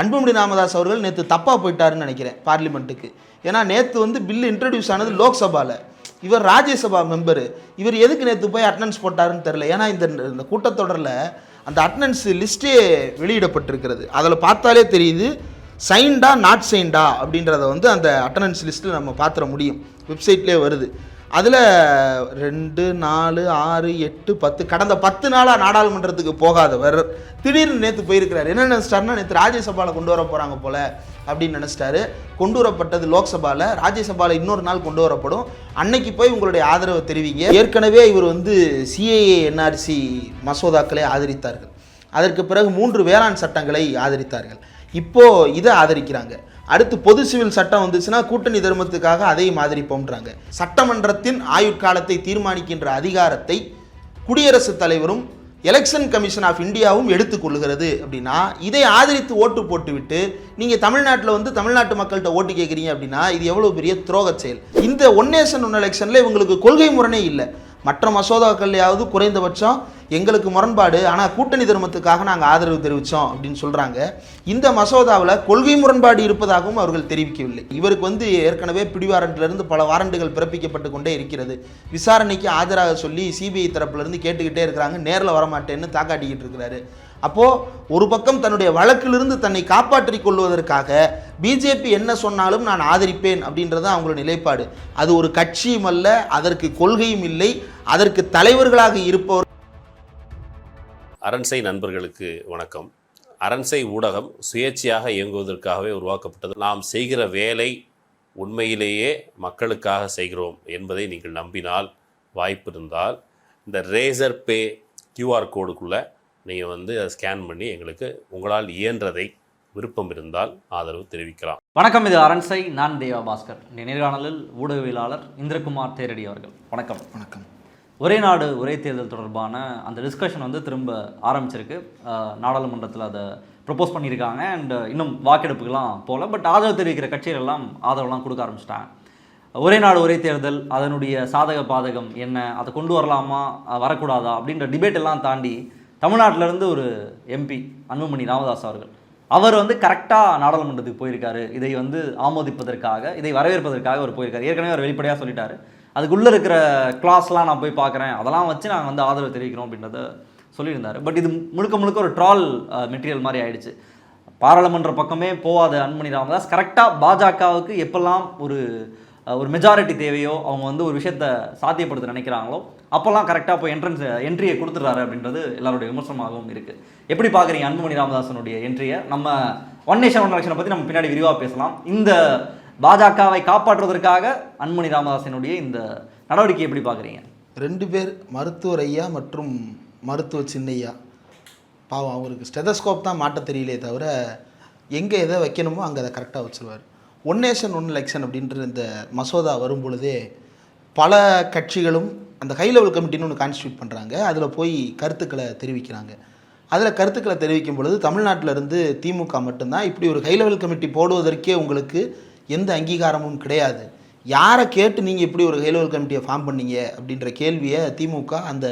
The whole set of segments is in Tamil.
அன்புமணி ராமதாஸ் அவர்கள் நேற்று தப்பாக போயிட்டாருன்னு நினைக்கிறேன் பார்லிமெண்ட்டுக்கு. ஏன்னா நேற்று வந்து பில்லு இன்ட்ரடியூஸ் ஆனது லோக்சபாவில் இவர் ராஜ்யசபா மெம்பரு இவர் எதுக்கு நேற்று போய் அட்டனன்ஸ் போட்டாருன்னு தெரில ஏன்னா இந்த இந்த கூட்டத்தொடரில் அந்த அட்டனன்ஸ் லிஸ்ட்டே வெளியிடப்பட்டிருக்கிறது. அதில் பார்த்தாலே தெரியுது சைன்டா நாட் சைன்டா அப்படின்றத வந்து அந்த அட்டனன்ஸ் லிஸ்ட்டில் நம்ம பார்த்துட முடியும். வெப்சைட்லேயே வருது. அதில் ரெண்டு நாலு ஆறு எட்டு பத்து கடந்த பத்து நாளாக நாடாளுமன்றத்துக்கு போகாதவர் திடீர்னு நேற்று போயிருக்கிறார். என்ன நினச்சிட்டாருன்னா நேற்று ராஜ்யசபாவில் கொண்டு வர போகிறாங்க போல அப்படின்னு நினச்சிட்டாரு. கொண்டு வரப்பட்டது லோக்சபாவில் ராஜ்யசபாவில் இன்னொரு நாள் கொண்டு வரப்படும். அன்னைக்கு போய் உங்களுடைய ஆதரவை தெரிவிங்க. ஏற்கனவே இவர் வந்து சிஏஏ என்ஆர்சி மசோதாக்களை ஆதரித்தார்கள். அதற்கு பிறகு மூன்று வேளாண் சட்டங்களை ஆதரித்தார்கள். இப்போது இதை ஆதரிக்கிறாங்க. அடுத்து பொது சிவில் சட்டம் வந்துச்சுன்னா கூட்டணி தர்மத்துக்காக அதையும் ஆதரிப்போம்ன்றாங்க சட்டமன்றத்தின் ஆயுட்காலத்தை தீர்மானிக்கின்ற அதிகாரத்தை குடியரசுத் தலைவரும் எலெக்ஷன் கமிஷன் ஆஃப் இந்தியாவும் எடுத்துக்கொள்ளுகிறது அப்படின்னா இதை ஆதரித்து ஓட்டு போட்டுவிட்டு நீங்கள் தமிழ்நாட்டில் வந்து தமிழ்நாட்டு மக்கள்கிட்ட ஓட்டு கேட்குறீங்க அப்படின்னா இது எவ்வளோ பெரிய துரோகச் செயல். இந்த ஒன் நேஷன் ஒன் எலெக்ஷனில் இவங்களுக்கு கொள்கை முரணே இல்லை. மற்ற மசோதாக்கள்லையாவது குறைந்தபட்சம் எங்களுக்கு முரண்பாடு ஆனால் கூட்டணி தர்மத்துக்காக நாங்கள் ஆதரவு தெரிவித்தோம் அப்படின்னு சொல்கிறாங்க இந்த மசோதாவில் கொள்கை முரண்பாடு இருப்பதாகவும் அவர்கள் தெரிவிக்கவில்லை. இவருக்கு வந்து ஏற்கனவே பிடிவாரண்டிலிருந்து பல வாரண்டுகள் பிறப்பிக்கப்பட்டு கொண்டே இருக்கிறது. விசாரணைக்கு ஆஜராக சொல்லி சிபிஐ தரப்புலேருந்து கேட்டுக்கிட்டே இருக்கிறாங்க. நேரில் வரமாட்டேன்னு தாக்காட்டிக்கிட்டு இருக்கிறாரு. அப்போது ஒரு பக்கம் தன்னுடைய வழக்கிலிருந்து தன்னை காப்பாற்றிக் கொள்வதற்காக பிஜேபி என்ன சொன்னாலும் நான் ஆதரிப்பேன் அப்படின்றது அவங்களோட நிலைப்பாடு. அது ஒரு கட்சியும் அல்ல அதற்கு கொள்கையும் இல்லை அதற்கு தலைவர்களாக இருப்பவர் அரண்சை நண்பர்களுக்கு வணக்கம். அரண்சை ஊடகம் சுயேட்சையாக இயங்குவதற்காகவே உருவாக்கப்பட்டது. நாம் செய்கிற வேலை உண்மையிலேயே மக்களுக்காக செய்கிறோம் என்பதை நீங்கள் நம்பினால் வாய்ப்பு இருந்தால் இந்த ரேசர் பே கியூஆர் கோடுக்குள்ளே நீங்கள் வந்து அதை ஸ்கேன் பண்ணி எங்களுக்கு உங்களால் இயன்றதை விருப்பம் இருந்தால் ஆதரவு தெரிவிக்கலாம். வணக்கம் இது அரண்சை. நான் தேவா பாஸ்கர். நேர்காணலில் ஊடகவியலாளர் இந்திரகுமார் தேரடி அவர்கள். வணக்கம். வணக்கம். ஒரே நாடு ஒரே தேர்தல் தொடர்பான அந்த டிஸ்கஷன் வந்து திரும்ப ஆரம்பிச்சிருக்கு. நாடாளுமன்றத்தில் அதை ப்ரப்போஸ் பண்ணியிருக்காங்க. அண்ட் இன்னும் வாக்கெடுப்புக்கெல்லாம் போகல பட் ஆதரவு தெரிவிக்கிற கட்சிகள் எல்லாம் ஆதரவுலாம் கொடுக்க ஆரம்பிச்சிட்டாங்க. ஒரே நாடு ஒரே தேர்தல் அதனுடைய சாதக பாதகம் என்ன? அதை கொண்டு வரலாமா? வரக்கூடாதா? அப்படின்ற டிபேட் எல்லாம் தாண்டி தமிழ்நாட்டிலேருந்து ஒரு எம்பி அன்புமணி ராமதாஸ் அவர்கள் அவர் வந்து கரெக்டாக நாடாளுமன்றத்துக்கு போயிருக்காரு. இதை வந்து ஆமோதிப்பதற்காக இதை வரவேற்பதற்காக அவர் போயிருக்காரு. ஏற்கனவே அவர் வெளிப்படையாக சொல்லிட்டாரு. அதுக்குள்ளே இருக்கிற கிளாஸ்லாம் நான் போய் பார்க்குறேன். அதெல்லாம் வச்சு நாங்கள் வந்து ஆதரவு தெரிவிக்கிறோம் அப்படின்றத சொல்லியிருந்தார். பட் இது முழுக்க முழுக்க ஒரு ட்ரால் மெட்டீரியல் மாதிரி ஆயிடுச்சு. பாராளுமன்ற பக்கமே போகாத அன்புமணி ராமதாஸ் கரெக்டாக பாஜகவுக்கு எப்பெல்லாம் ஒரு ஒரு மெஜாரிட்டி தேவையோ அவங்க வந்து ஒரு விஷயத்த சாத்தியப்படுத்த நினைக்கிறாங்களோ அப்போல்லாம் கரெக்டாக போய் என்ட்ரன்ஸ் என்ட்ரியை கொடுத்துட்றாரு அப்படின்றது எல்லாருடைய விமர்சனமாகவும் இருக்குது எப்படி பார்க்குறீங்க அன்புமணி ராமதாசனுடைய என்ட்ரியை நம்ம ஒன் நேஷன் ஒன் எலெக்ஷனை பற்றி நம்ம பின்னாடி விரிவாக பேசலாம். இந்த பாஜகவை காப்பாற்றுவதற்காக அன்புமணி ராமதாசனுடைய இந்த நடவடிக்கை எப்படி பார்க்குறீங்க? ரெண்டு பேர் மருத்துவர் ஐயா மற்றும் மருத்துவ சின்னையா. பாவம் அவருக்கு ஸ்டெதஸ்கோப் தான் மாட்ட தெரியலே தவிர எங்கே எதை வைக்கணுமோ அங்கே அதை கரெக்டாக வச்சுருவார். ஒன் நேஷன் ஒன் எலெக்ஷன் அப்படின்ற இந்த மசோதா வரும் பொழுதே பல கட்சிகளும் அந்த ஹை லெவல் கமிட்டின்னு ஒன்று கான்ஸ்டியூட் பண்ணுறாங்க அதில் போய் கருத்துக்களை தெரிவிக்கிறாங்க. அதில் கருத்துக்களை தெரிவிக்கும் பொழுது தமிழ்நாட்டில் இருந்து திமுக மட்டும்தான் இப்படி ஒரு ஹை லெவல் கமிட்டி போடுவதற்கே உங்களுக்கு எந்த அங்கீகாரமும் கிடையாது. யாரை கேட்டு நீங்கள் இப்படி ஒரு ஹை லெவல் கமிட்டியை ஃபார்ம் பண்ணீங்க அப்படின்ற கேள்வியை திமுக அந்த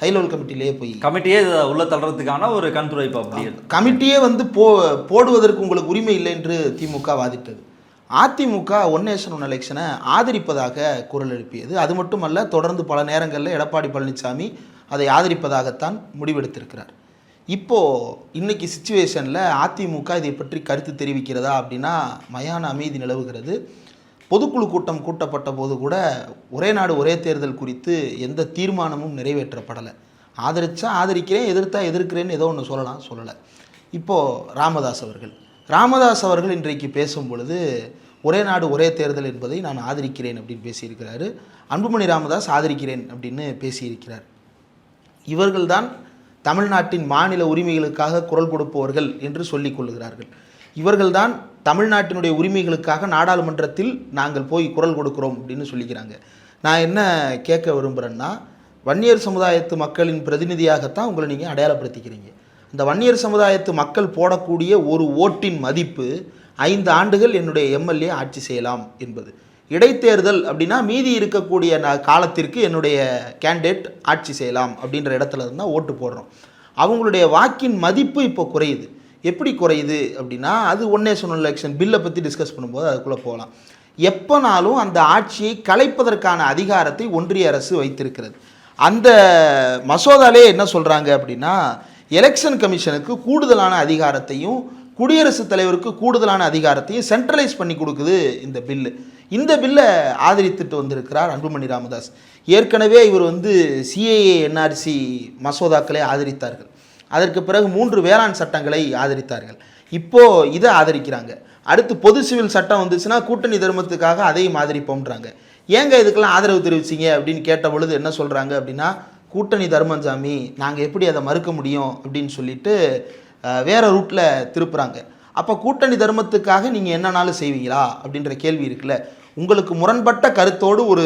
ஹை லெவல் கமிட்டிலேயே போய் கமிட்டியே உள்ள தள்ளுறதுக்கான ஒரு கண்துடைப்பு அப்படி கமிட்டியே வந்து போ போடுவதற்கு உங்களுக்கு உரிமை இல்லை என்று திமுக வாதிட்டது. அதிமுக ஒன் நேஷன் ஒன் எலெக்ஷனை ஆதரிப்பதாக குரல் எழுப்பியது. அது மட்டுமல்ல தொடர்ந்து பல நேரங்களில் எடப்பாடி பழனிசாமி அதை ஆதரிப்பதாகத்தான் முடிவெடுத்திருக்கிறார். இப்போது இன்றைக்கி சுச்சுவேஷனில் அதிமுக இதை பற்றி கருத்து தெரிவிக்கிறதா அப்படின்னா மயான அமைதி நிலவுகிறது. பொதுக்குழு கூட்டம் கூட்டப்பட்ட போது கூட ஒரே நாடு ஒரே தேர்தல் குறித்து எந்த தீர்மானமும் நிறைவேற்றப்படலை. ஆதரித்தா ஆதரிக்கிறேன் எதிர்த்தா எதிர்க்கிறேன்னு ஏதோ ஒன்று சொல்லலாம் சொல்லலை. இப்போது ராமதாஸ் அவர்கள். ராமதாஸ் அவர்கள் இன்றைக்கு பேசும் பொழுது ஒரே நாடு ஒரே தேர்தல் என்பதை நான் ஆதரிக்கிறேன் அப்படின்னு பேசியிருக்கிறாரு. அன்புமணி ராமதாஸ் ஆதரிக்கிறேன் அப்படின்னு பேசியிருக்கிறார். இவர்கள்தான் தமிழ்நாட்டின் மாநில உரிமைகளுக்காக குரல் கொடுப்பவர்கள் என்று சொல்லிக் கொள்கிறார்கள் இவர்கள்தான் தமிழ்நாட்டினுடைய உரிமைகளுக்காக நாடாளுமன்றத்தில் நாங்கள் போய் குரல் கொடுக்கிறோம் அப்படின்னு சொல்லிக்கிறாங்க. நான் என்ன கேட்க விரும்புகிறேன்னா வன்னியர் சமுதாயத்து மக்களின் பிரதிநிதியாகத்தான் உங்களை நீங்கள் அடையாளப்படுத்திக்கிறீங்க. இந்த வன்னியர் சமுதாயத்து மக்கள் போடக்கூடிய ஒரு ஓட்டின் மதிப்பு ஐந்து ஆண்டுகள் என்னுடைய எம்எல்ஏ ஆட்சி செய்யலாம் என்பது. இடைத்தேர்தல் அப்படின்னா மீதி இருக்கக்கூடிய நான் காலத்திற்கு என்னுடைய கேண்டிடேட் ஆட்சி செய்யலாம் அப்படின்ற இடத்துல இருந்தால் ஓட்டு போடுறோம். அவங்களுடைய வாக்கின் மதிப்பு இப்போ குறையுது. எப்படி குறையுது அப்படின்னா அது ஒன் நேஷன் எலெக்ஷன் பில்லை பற்றி டிஸ்கஸ் பண்ணும்போது அதுக்குள்ளே போகலாம். எப்போனாலும் அந்த ஆட்சியை கலைப்பதற்கான அதிகாரத்தை ஒன்றிய அரசு வைத்திருக்கிறது. அந்த மசோதாலே என்ன சொல்கிறாங்க அப்படின்னா எலெக்ஷன் கமிஷனுக்கு கூடுதலான அதிகாரத்தையும் குடியரசுத் தலைவருக்கு கூடுதலான அதிகாரத்தையும் சென்ட்ரலைஸ் பண்ணி கொடுக்குது இந்த பில்லு இந்த பில்லை ஆதரித்துட்டு வந்திருக்கிறார் அன்புமணி ராமதாஸ். ஏற்கனவே இவர் வந்து சிஏஏ என்ஆர்சி மசோதாக்களை ஆதரித்தார்கள். அதற்கு பிறகு மூன்று வேளாண் சட்டங்களை ஆதரித்தார்கள். இப்போது இதை ஆதரிக்கிறாங்க. அடுத்து பொது சிவில் சட்டம் வந்துச்சுன்னா கூட்டணி தர்மத்துக்காக அதையும் ஆதரிப்போம்ன்றாங்க. ஏங்க இதுக்கெல்லாம் ஆதரவு தெரிவிச்சீங்க அப்படின்னு கேட்ட பொழுது என்ன சொல்கிறாங்க அப்படின்னா கூட்டணி தர்மம் சாமி நாங்கள் எப்படி அதை மறுக்க முடியும்? அப்படின்னு சொல்லிட்டு வேறு ரூட்டில் திருப்புறாங்க. அப்போ கூட்டணி தர்மத்துக்காக நீங்கள் என்னனாலும் செய்வீங்களா அப்படின்ற கேள்வி இருக்குல்ல. உங்களுக்கு முரண்பட்ட கருத்தோடு ஒரு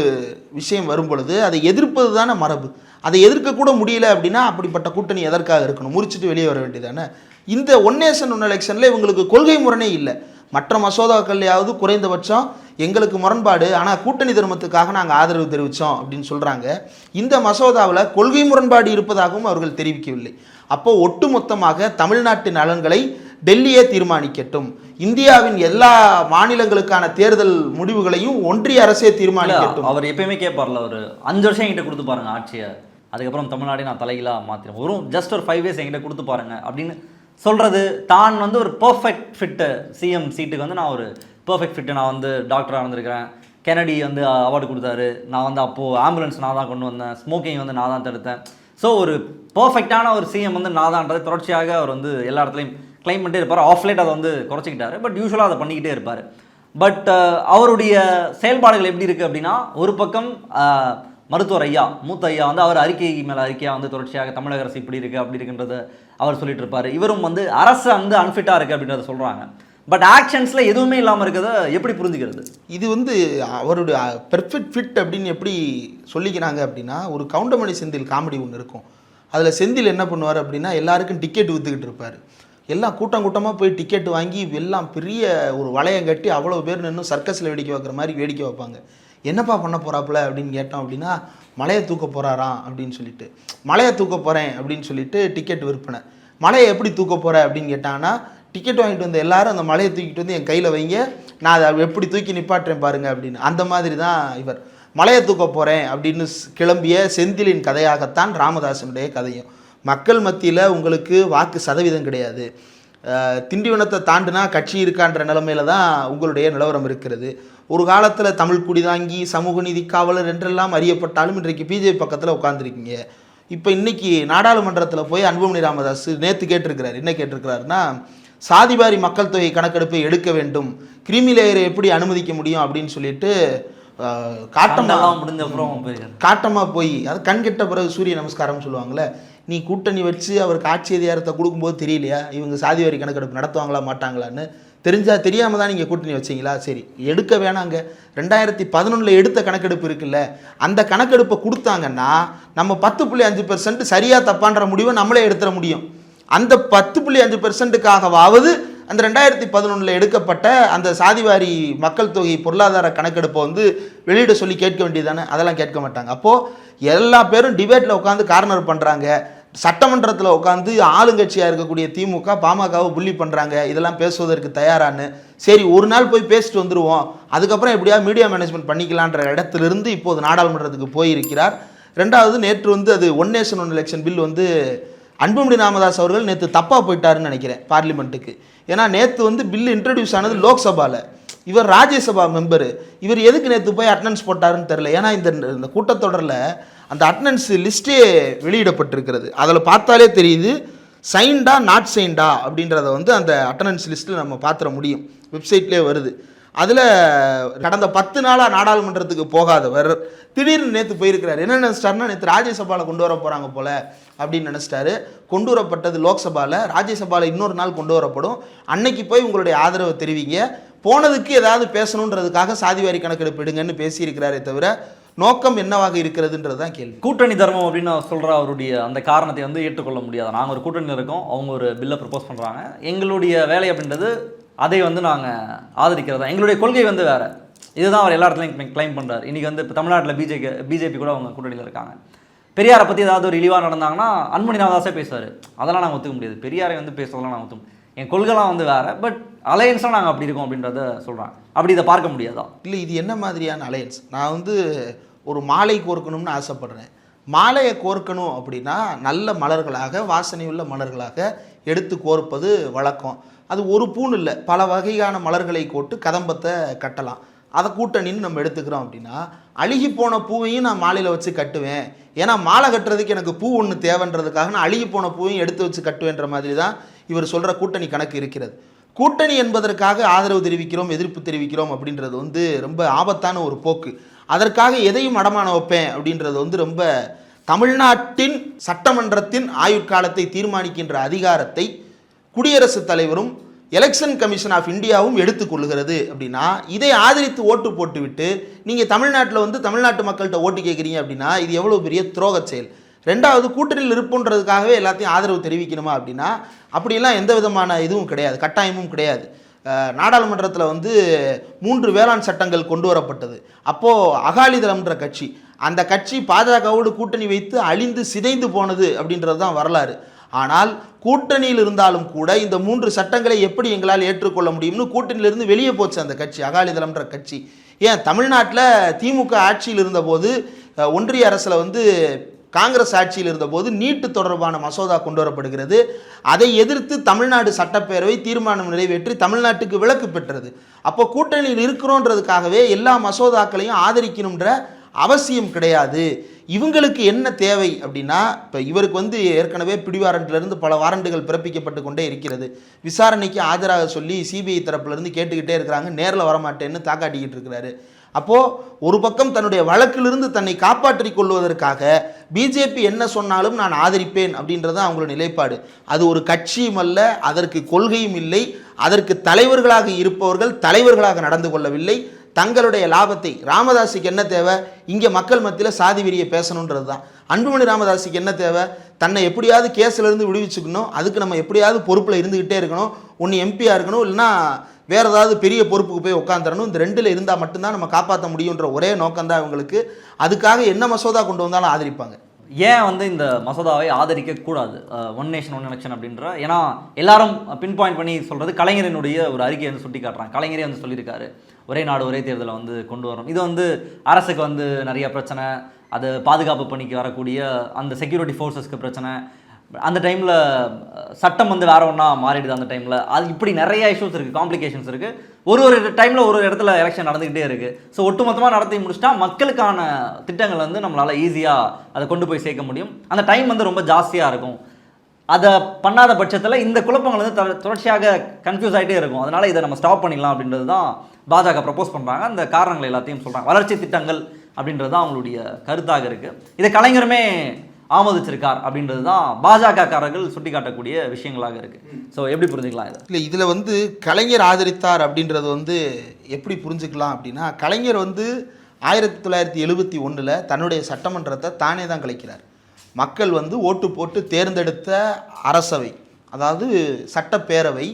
விஷயம் வரும் பொழுது அதை எதிர்ப்பது தானே மரபு. அதை எதிர்க்கக்கூட முடியல அப்படின்னா அப்படிப்பட்ட கூட்டணி எதற்காக இருக்கணும்? முறிச்சிட்டு வெளியே வர வேண்டியதானே இந்த ஒன் நேஷன் ஒன் எலெக்ஷனில் இவங்களுக்கு கொள்கை முரணே இல்லை. மற்ற மசோதாக்கள்லையாவது குறைந்தபட்சம் எங்களுக்கு முரண்பாடு ஆனால் கூட்டணி தர்மத்துக்காக நாங்கள் ஆதரவு தெரிவித்தோம் அப்படின்னு சொல்கிறாங்க இந்த மசோதாவில் கொள்கை முரண்பாடு இருப்பதாகவும் அவர்கள் தெரிவிக்கவில்லை. அப்போ ஒட்டுமொத்தமாக தமிழ்நாட்டு நலன்களை டெல்லியே தீர்மானிக்கட்டும். இந்தியாவின் எல்லா மாநிலங்களுக்கான தேர்தல் முடிவுகளையும் ஒன்றிய அரசே தீர்மானிக்கட்டும். அவர் எப்பயுமே கேட்பார்ல ஒரு அஞ்சு வருஷம் என்கிட்ட கொடுத்து பாருங்க ஆட்சியை. அதுக்கப்புறம் தமிழ்நாடே நான் தலைகளாக மாத்திரம் ஒரு ஜஸ்ட் ஒரு ஃபைவ் இயர்ஸ் என்கிட்ட கொடுத்து பாருங்க அப்படின்னு சொல்றது தான் வந்து ஒரு பர்ஃபெக்ட் ஃபிட்டு சிஎம் சீட்டுக்கு வந்து நான் ஒரு பர்ஃபெக்ட் ஃபிட்டு நான் வந்து டாக்டராக இருந்திருக்கிறேன். கெனடி வந்து அவார்டு கொடுத்தாரு. நான் வந்து அப்போது ஆம்புலன்ஸ் நான் தான் கொண்டு வந்தேன். ஸ்மோக்கிங் வந்து நான் தான் தடுத்தேன். ஸோ ஒரு பர்ஃபெக்டான ஒரு சிஎம் வந்து நான் தான்ன்றது தொடர்ச்சியாக அவர் வந்து எல்லா இடத்துலையும் கிளைம் பண்ணிட்டே இருப்பார். ஆஃப் லேட் அதை வந்து குறைச்சிக்கிட்டாரு. பட் யூஸ்வலாக அதை பண்ணிக்கிட்டே இருப்பார். பட் uh, அவருடைய செயல்பாடுகள் எப்படி இருக்குது அப்படின்னா ஒரு பக்கம் uh, மருத்துவர் ஐயா மூத்த ஐயா வந்து அவர் அறிக்கை மேலே அறிக்கையாக வந்து தொடர்ச்சியாக தமிழக அரசு இப்படி இருக்குது அப்படி இருக்குன்றத அவர் சொல்லிட்டு இருப்பார். இவரும் வந்து அரசு வந்து அன்ஃபிட்டாக இருக்குது அப்படின்றத சொல்கிறாங்க பட் ஆக்ஷன்ஸில் எதுவுமே இல்லாமல் இருக்கிறத எப்படி புரிஞ்சுக்கிறது? இது வந்து அவருடைய uh, பெர்ஃபெக்ட் ஃபிட் அப்படின்னு எப்படி சொல்லிக்கிறாங்க அப்படின்னா ஒரு கவுண்டமணி செந்தில் காமெடி ஒன்று இருக்கும். அதில் செந்தில் என்ன பண்ணுவார் அப்படின்னா எல்லாருக்கும் டிக்கெட் விற்றுக்கிட்டு இருப்பார். எல்லாம் கூட்டம் கூட்டமாக போய் டிக்கெட் வாங்கி எல்லாம் பெரிய ஒரு வளையம் கட்டி அவ்வளோ பேர் நின்று சர்க்கஸில் வேடிக்கை வைக்கிற மாதிரி வேடிக்கை வைப்பாங்க. என்னப்பா பண்ண போகிறாப்புல அப்படின்னு கேட்டோம் அப்படின்னா மலையை தூக்க போகிறாராம் அப்படின்னு சொல்லிட்டு. மலையை தூக்க போகிறேன் அப்படின்னு சொல்லிட்டு டிக்கெட் விற்பனை. மலையை எப்படி தூக்க போகிற அப்படின்னு கேட்டாங்கன்னா டிக்கெட் வாங்கிட்டு வந்த எல்லாரும் அந்த மலையை தூக்கிட்டு வந்து என் கையில் வைங்க நான் அதை எப்படி தூக்கி நிப்பாட்டுறேன் பாருங்கள் அப்படின்னு. அந்த மாதிரி தான் இவர். மலையை தூக்க போகிறேன் அப்படின்னு கிளம்பிய செந்திலின் கதையாகத்தான் ராமதாசனுடைய கதையும். மக்கள் மத்தியில் உங்களுக்கு வாக்கு சதவீதம் கிடையாது. திண்டிவனத்தை தாண்டுனா கட்சி இருக்கான்ற நிலமையில தான் உங்களுடைய நிலவரம் இருக்கிறது. ஒரு காலத்தில் தமிழ் குடிதாங்கி சமூக நீதி காவலர் என்றெல்லாம் அறியப்பட்டாலும் இன்றைக்கு பிஜேபி பக்கத்தில் உட்காந்துருக்கீங்க இப்போ இன்னைக்கு நாடாளுமன்றத்தில் போய் அன்புமணி ராமதாஸ் நேற்று கேட்டிருக்கிறார். என்ன கேட்டிருக்கிறாருன்னா சாதிவாரி மக்கள் தொகை கணக்கெடுப்பை எடுக்க வேண்டும். கிரிமி லேயரை எப்படி அனுமதிக்க முடியும் அப்படின்னு சொல்லிட்டு அஹ், காட்டமா காட்டமெல்லாம் முடிஞ்ச அப்புறம் காட்டமாக போய் அது கண் கெட்ட பிறகு சூரிய நமஸ்காரம் சொல்லுவாங்கள்ல நீ கூட்டணி வச்சு அவருக்கு ஆட்சி அதிகாரத்தை கொடுக்கும்போது தெரியலையா? இவங்க சாதிவாரி கணக்கெடுப்பு நடத்துவாங்களா மாட்டாங்களான்னு. தெரிஞ்சால் தெரியாமல் தான் நீங்கள் கூட்டணி வச்சீங்களா? சரி எடுக்க வேணாங்க. ரெண்டாயிரத்தி பதினொன்றில் எடுத்த கணக்கெடுப்பு இருக்குல்ல அந்த கணக்கெடுப்பை கொடுத்தாங்கன்னா நம்ம பத்து புள்ளி அஞ்சு பெர்சன்ட் சரியாக தப்பான்ற முடிவை நம்மளே எடுத்துட முடியும். அந்த பத்து புள்ளி அஞ்சு பெர்சன்ட்டுக்காகவாவது அந்த ரெண்டாயிரத்தி பதினொன்றில் எடுக்கப்பட்ட அந்த சாதிவாரி மக்கள் தொகை பொருளாதார கணக்கெடுப்பை வந்து வெளியிட சொல்லி கேட்க வேண்டியதானே அதெல்லாம் கேட்க மாட்டாங்க. அப்போது எல்லா பேரும் டிபேட்டில் உட்காந்து கார்னர் பண்ணுறாங்க சட்டமன்றத்தில் உட்காந்து ஆளுங்கட்சியாக இருக்கக்கூடிய திமுக பாமகவை புள்ளி பண்ணுறாங்க இதெல்லாம் பேசுவதற்கு தயாரான்னு. சரி ஒரு நாள் போய் பேசிட்டு வந்துடுவோம் அதுக்கப்புறம் எப்படியா மீடியா மேனேஜ்மெண்ட் பண்ணிக்கலான்ற இடத்துலேருந்து இப்போது நாடாளுமன்றத்துக்கு போயிருக்கிறார். ரெண்டாவது நேற்று வந்து அது one nation one election bill வந்து அன்புமணி ராமதாஸ் அவர்கள் நேற்று தப்பாக போயிட்டாருன்னு நினைக்கிறேன் பார்லிமெண்ட்டுக்கு. ஏன்னா நேற்று வந்து பில் இன்ட்ரடியூஸ் ஆனது லோக்சபாவில் இவர் ராஜ்யசபா மெம்பரு இவர் எதுக்கு நேற்று போய் அட்டனன்ஸ் போட்டாருன்னு தெரில ஏன்னா இந்த இந்த கூட்டத்தொடரில் அந்த அட்டனன்ஸ் லிஸ்ட்டே வெளியிடப்பட்டிருக்கிறது. அதில் பார்த்தாலே தெரியுது சைன்டா நாட் சைன்டா அப்படின்றத வந்து அந்த அட்டனன்ஸ் லிஸ்ட்டில் நம்ம பார்த்துட முடியும். வெப்சைட்லேயே வருது. அதில் கடந்த பத்து நாளாக நாடாளுமன்றத்துக்கு போகாதவர் திடீர்னு நேற்று போயிருக்கிறார். என்ன நினச்சிட்டாருன்னா நேற்று ராஜ்யசபாவில் கொண்டு வர போகிறாங்க போல அப்படின்னு நினச்சிட்டாரு. கொண்டு வரப்பட்டது லோக்சபாவில் ராஜ்யசபாவில் இன்னொரு நாள் கொண்டு வரப்படும். அன்னைக்கு போய் உங்களுடைய ஆதரவை தெரிவிங்க. போனதுக்கு ஏதாவது பேசணுன்றதுக்காக சாதிவாரி கணக்கெடுப்பு எடுங்கன்னு பேசியிருக்கிறாரே தவிர நோக்கம் என்னவாக இருக்கிறதுன்றது தான் கேள்வி. கூட்டணி தர்மம் அப்படின்னு அவர் சொல்கிற அவருடைய அந்த காரணத்தை வந்து ஏற்றுக்கொள்ள முடியாது? நாங்கள் ஒரு கூட்டணியில் இருக்கோம் அவங்க ஒரு பில்லை ப்ரப்போஸ் பண்ணுறாங்க எங்களுடைய வேலை அப்படின்றது அதை வந்து நாங்கள் ஆதரிக்கிறதா? எங்களுடைய கொள்கை வந்து வேறு. இதுதான் அவர் எல்லா இடத்துலையும் கிளைம் பண்ணுறாரு இன்றைக்கி வந்து இப்போ தமிழ்நாட்டில் பிஜேபி பிஜேபி கூட அவங்க கூட்டணியில் இருக்காங்க. பெரியாரை பற்றி ஏதாவது ஒரு இழிவாக நடந்தாங்கன்னா அன்மணி ராமதாஸே பேசுவார். அதெல்லாம் நாங்கள் ஒத்துக்க முடியாது. பெரியாரை வந்து பேசுறதெல்லாம் நாங்கள் ஒத்துக்க என் கொள்கைலாம் வந்து வேறு பட் அலையன்ஸாக நாங்கள் அப்படி இருக்கோம் அப்படின்றத சொல்கிறாங்க அப்படி இதை பார்க்க முடியாதா? இல்லை இது என்ன மாதிரியான அலையன்ஸ் நான் வந்து ஒரு மாலை கோர்க்கணும்னு ஆசைப்பட்றேன். மாலையை கோர்க்கணும் அப்படின்னா நல்ல மலர்களாக வாசனை உள்ள மலர்களாக எடுத்து கோர்ப்பது வழக்கம். அது ஒரு பூன்னு இல்லை பல வகையான மலர்களை கோட்டு கதம்பத்தை கட்டலாம். அதை கூட்டணின்னு நம்ம எடுத்துக்கிறோம் அப்படின்னா அழுகி போன பூவையும் நான் மாலையில் வச்சு கட்டுவேன். ஏன்னா மாலை கட்டுறதுக்கு எனக்கு பூ ஒன்று தேவைன்றதுக்காக நான் அழுகி போன பூவையும் எடுத்து வச்சு கட்டுவேன்ற மாதிரி தான் இவர் சொல்கிற கூட்டணி கணக்கு இருக்கிறது. கூட்டணி என்பதற்காக ஆதரவு தெரிவிக்கிறோம் எதிர்ப்பு தெரிவிக்கிறோம் அப்படின்றது வந்து ரொம்ப ஆபத்தான ஒரு போக்கு. அதற்காக எதையும் அடமான வைப்பேன் அப்படின்றது வந்து ரொம்ப தமிழ்நாட்டின் சட்டமன்றத்தின் ஆயுட்காலத்தை தீர்மானிக்கின்ற அதிகாரத்தை குடியரசுத் தலைவரும் எலெக்ஷன் கமிஷன் ஆஃப் இந்தியாவும் எடுத்துக்கொள்கிறது அப்படின்னா இதை ஆதரித்து ஓட்டு போட்டுவிட்டு நீங்கள் தமிழ்நாட்டில் வந்து தமிழ்நாட்டு மக்கள்கிட்ட ஓட்டு கேட்குறீங்க அப்படின்னா இது எவ்வளோ பெரிய துரோகச் செயல். ரெண்டாவது கூட்டணியில் இருப்புன்றதுக்காகவே எல்லாத்தையும் ஆதரவு தெரிவிக்கணுமா அப்படின்னா அப்படியெல்லாம் எந்த விதமான இதுவும் கிடையாது கட்டாயமும் கிடையாது. நாடாளுமன்றத்தில் வந்து மூன்று வேளாண் சட்டங்கள் கொண்டு வரப்பட்டது. அப்போது அகாலிதளம்ன்ற கட்சி அந்த கட்சி பாஜகவோடு கூட்டணி வைத்து அழிந்து சிதைந்து போனது அப்படின்றது தான் வரலாறு. ஆனால் கூட்டணியில் இருந்தாலும் கூட இந்த மூன்று சட்டங்களை எப்படி எங்களால் ஏற்றுக்கொள்ள முடியும்னு கூட்டணியிலிருந்து வெளியே போச்சு அந்த கட்சி அகாலிதளம்ன்ற கட்சி. ஏன் தமிழ்நாட்டில் திமுக ஆட்சியில் இருந்தபோது ஒன்றிய அரசில் வந்து காங்கிரஸ் ஆட்சியில் இருந்தபோது நீட்டு தொடர்பான மசோதா கொண்டு வரப்படுகிறது அதை எதிர்த்து தமிழ்நாடு சட்டப்பேரவை தீர்மானம் நிறைவேற்றி தமிழ்நாட்டுக்கு விலக்கு பெற்றது. அப்போ கூட்டணியில் இருக்கிறோன்றதுக்காகவே எல்லா மசோதாக்களையும் ஆதரிக்கணுன்ற அவசியம் கிடையாது. இவங்களுக்கு என்ன தேவை அப்படின்னா இப்போ இவருக்கு வந்து ஏற்கனவே பிடிவாரண்ட்லேருந்து பல வாரண்டுகள் பிறப்பிக்கப்பட்டு கொண்டே இருக்கிறது. விசாரணைக்கு ஆஜராக சொல்லி சிபிஐ தரப்புலேருந்து கேட்டுக்கிட்டே இருக்கிறாங்க. நேரில் வரமாட்டேன்னு தாக்காட்டிக்கிட்டு இருக்கிறாரு. அப்போது ஒரு பக்கம் தன்னுடைய வழக்கிலிருந்து தன்னை காப்பாற்றிக் கொள்வதற்காக பிஜேபி என்ன சொன்னாலும் நான் ஆதரிப்பேன் அப்படின்றது தான் அவங்களோட நிலைப்பாடு. அது ஒரு கட்சியும் அல்ல அதற்கு கொள்கையும் இல்லை அதற்கு தலைவர்களாக இருப்பவர்கள் தலைவர்களாக நடந்து கொள்ளவில்லை. தங்களுடைய லாபத்தை ராமதாஸுக்கு என்ன தேவை? இங்கே மக்கள் மத்தியில் சாதி விரியை பேசணுன்றது தான். அன்புமணி ராமதாஸுக்கு என்ன தேவை? தன்னை எப்படியாவது கேஸிலிருந்து விடுவிச்சுக்கணும். அதுக்கு நம்ம எப்படியாவது பொறுப்பில் இருந்துக்கிட்டே இருக்கணும். ஒன்று எம்பியாக இருக்கணும் இல்லைன்னா வேறு ஏதாவது பெரிய பொறுப்புக்கு போய் உட்காந்துரணும் இந்த ரெண்டில் இருந்தால் மட்டும்தான் நம்ம காப்பாற்ற முடியுன்ற ஒரே நோக்கம்தான் இவங்களுக்கு. அதுக்காக என்ன மசோதா கொண்டு வந்தாலும் ஆதரிப்பாங்க. ஏன் வந்து இந்த மசோதாவை ஆதரிக்க கூடாது? ஒன் நேஷன் ஒன் எலெக்ஷன் அப்படின்ற ஏன்னா எல்லாரும் பின் பாயிண்ட் பண்ணி சொல்கிறது கலைஞரினுடைய ஒரு அறிக்கையை வந்து சுட்டி காட்டுறாங்க கலைஞரே வந்து சொல்லியிருக்காரு. ஒரே நாடு ஒரே தேர்தலை வந்து கொண்டு வரணும். இது வந்து அரசுக்கு வந்து நிறைய பிரச்சனை. அது பாதுகாப்பு பணிக்கு வரக்கூடிய அந்த செக்யூரிட்டி ஃபோர்ஸஸ்க்கு பிரச்சனை. அந்த டைமில் சட்டம் வந்து வேற ஒன்றா மாறிடுது அந்த டைமில் அது இப்படி நிறைய இஷ்யூஸ் இருக்குது காம்ப்ளிகேஷன்ஸ் இருக்குது ஒரு ஒரு டைமில் ஒரு ஒரு இடத்துல எலெக்ஷன் நடந்துக்கிட்டே இருக்குது ஸோ ஒட்டுமொத்தமாக நடத்தி முடிச்சுட்டா மக்களுக்கான திட்டங்கள் வந்து நம்மளால் ஈஸியாக அதை கொண்டு போய் சேர்க்க முடியும். அந்த டைம் வந்து ரொம்ப ஜாஸ்தியாக இருக்கும். அதை பண்ணாத பட்சத்தில் இந்த குழப்பங்கள் வந்து தொடர்ச்சியாக கன்ஃபியூஸ் ஆகிட்டே இருக்கும். அதனால் இதை நம்ம ஸ்டாப் பண்ணிடலாம் அப்படின்றது தான் பாஜக ப்ரப்போஸ் பண்ணுறாங்க அந்த காரணங்கள் எல்லாத்தையும் சொல்கிறாங்க வளர்ச்சி திட்டங்கள் அப்படின்றது தான் அவங்களுடைய கருத்தாக இருக்குது இதை கலைஞருமே ஆமோதிச்சிருக்கார் அப்படின்றது தான் பாஜகக்காரர்கள் சுட்டிக்காட்டக்கூடிய விஷயங்களாக இருக்குது ஸோ எப்படி புரிஞ்சுக்கலாம் இதை? இல்லை இதில் வந்து கலைஞர் ஆதரித்தார் அப்படின்றது வந்து எப்படி புரிஞ்சுக்கலாம் அப்படின்னா கலைஞர் வந்து ஆயிரத்தி தொள்ளாயிரத்தி எழுபத்தி ஒன்றில் தன்னுடைய சட்டமன்றத்தை தானே தான் கலைக்கிறார். மக்கள் வந்து ஓட்டு போட்டு தேர்ந்தெடுத்த அரசவை அதாவது சட்டப்பேரவை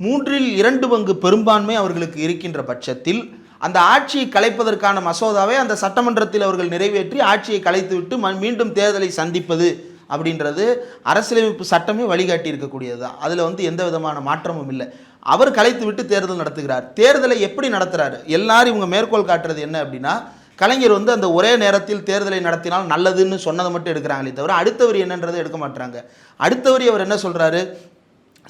மூன்றில் இரண்டு பங்கு பெரும்பான்மை அவர்களுக்கு இருக்கின்ற பட்சத்தில் அந்த ஆட்சியை கலைப்பதற்கான மசோதாவை அந்த சட்டமன்றத்தில் அவர்கள் நிறைவேற்றி ஆட்சியை கலைத்துவிட்டு ம- மீண்டும் தேர்தலை சந்திப்பது அப்படின்றது அரசியலமைப்பு சட்டமே வழிகாட்டி இருக்கக்கூடியது தான் அதில் வந்து எந்த விதமான மாற்றமும் இல்லை. அவர் கலைத்து விட்டு தேர்தல் நடத்துகிறார். தேர்தலை எப்படி நடத்துகிறாரு எல்லாரும் இவங்க மேற்கோள் காட்டுறது என்ன அப்படின்னா கலைஞர் வந்து அந்த ஒரே நேரத்தில் தேர்தலை நடத்தினால் நல்லதுன்னு சொன்னதை மட்டும் எடுக்கிறாங்களே தவிர அடுத்தவர் என்னன்றதை எடுக்க மாட்டாங்க அடுத்தவரி அவர் என்ன சொல்கிறாரு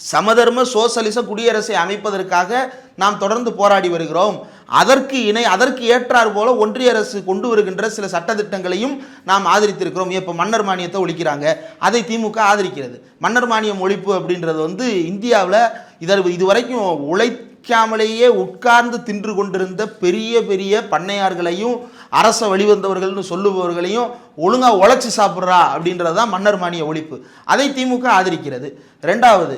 சமதர்ம சோசலிச குடியரசை அமைப்பதற்காக நாம் தொடர்ந்து போராடி வருகிறோம். அதற்கு இணை அதற்கு ஏற்றார் போல ஒன்றிய அரசு கொண்டு வருகின்ற சில சட்டத்திட்டங்களையும் நாம் ஆதரித்திருக்கிறோம். இப்போ மன்னர் மானியத்தை ஒழிக்கிறாங்க. அதை திமுக ஆதரிக்கிறது. மன்னர் மானியம் ஒழிப்பு அப்படின்றது வந்து இந்தியாவில் இதற்கு இதுவரைக்கும் உழைக்காமலேயே உட்கார்ந்து தின்று கொண்டிருந்த பெரிய பெரிய பண்ணையார்களையும் அரச வழிவந்தவர்கள்னு சொல்லுபவர்களையும் ஒழுங்காக உழைச்சி சாப்பிட்றா அப்படின்றது தான் மன்னர் மானிய ஒழிப்பு. அதை திமுக ஆதரிக்கிறது. ரெண்டாவது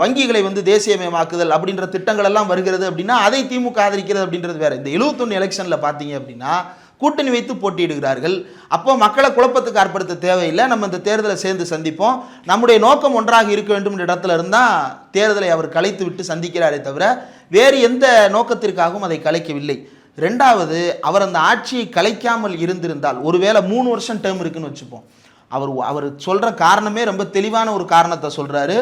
வங்கிகளை வந்து தேசியமயமாக்குதல் அப்படின்ற திட்டங்கள் எல்லாம் வருகிறது அப்படின்னா அதை திமுக ஆதரிக்கிறது அப்படின்றது வேறு. இந்த 71 எலெக்ஷனில் பார்த்தீங்க அப்படின்னா கூட்டணி வைத்து போட்டியிடுகிறார்கள். அப்போ மக்களை குழப்பத்துக்கு ஏற்படுத்த தேவையில்லை. நம்ம இந்த தேர்தலை சேர்ந்து சந்திப்போம். நம்முடைய நோக்கம் ஒன்றாக இருக்க வேண்டும் என்ற இடத்துல இருந்தால் தேர்தலை அவர் கலைத்து விட்டு சந்திக்கிறாரே தவிர வேறு எந்த நோக்கத்திற்காகவும் அதை கலைக்கவில்லை. ரெண்டாவது அவர் அந்த ஆட்சியை கலைக்காமல் இருந்திருந்தால் ஒருவேளை மூணு வருஷம் டேர்ம் இருக்குன்னு வச்சுப்போம். அவர் அவர் சொல்கிற காரணமே ரொம்ப தெளிவான ஒரு காரணத்தை சொல்கிறாரு